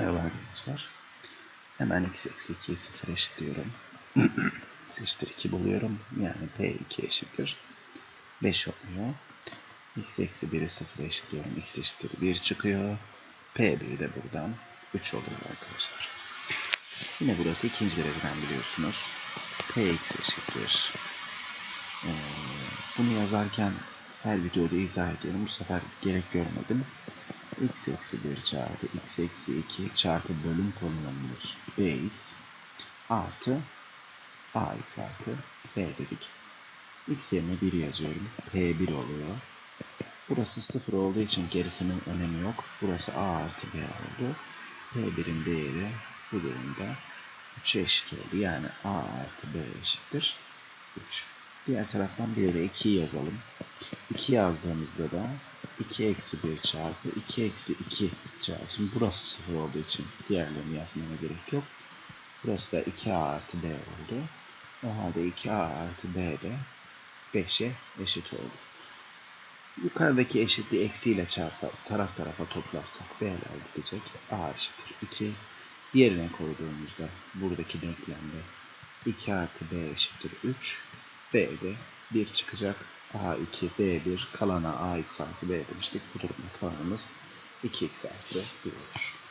Merhaba arkadaşlar. Hemen x eksi 2'yi 0 eşitliyorum. x eşittir 2 buluyorum. Yani p2 eşittir 5 oluyor. x eksi 1'i 0 eşitliyorum. x eşittir 1 çıkıyor. p1 de buradan 3 oluyor arkadaşlar. Yine burası ikinci dereceden biliyorsunuz. px eşittir. Ee, bunu yazarken her videoda izah ediyorum. Bu sefer gerek görmedim x eksi 1 çarpı x eksi 2 çarpı bölüm polinomumuz bx artı ax artı b dedik. x yerine 1 yazıyorum. p1 oluyor. Burası 0 olduğu için gerisinin önemi yok. Burası a artı b oldu. p1'in değeri bu durumda 3'e eşit oldu. Yani a artı b eşittir 3. Diğer taraftan bir de 2'yi yazalım. 2 yazdığımızda da 2 eksi 1 çarpı 2 eksi 2 çarpı. Şimdi burası 0 olduğu için diğerlerini yazmama gerek yok. Burası da 2a artı b oldu. O halde 2a artı b de 5'e eşit oldu. Yukarıdaki eşitliği eksiyle çarpı taraf tarafa toplarsak b'ler gidecek. a eşittir 2. Yerine koyduğumuzda buradaki denklemde 2 artı b eşittir 3. b'de 1 çıkacak. A2, B1, kalana AX artı B demiştik. Bu durumda kalanımız 2X artı 1 olur.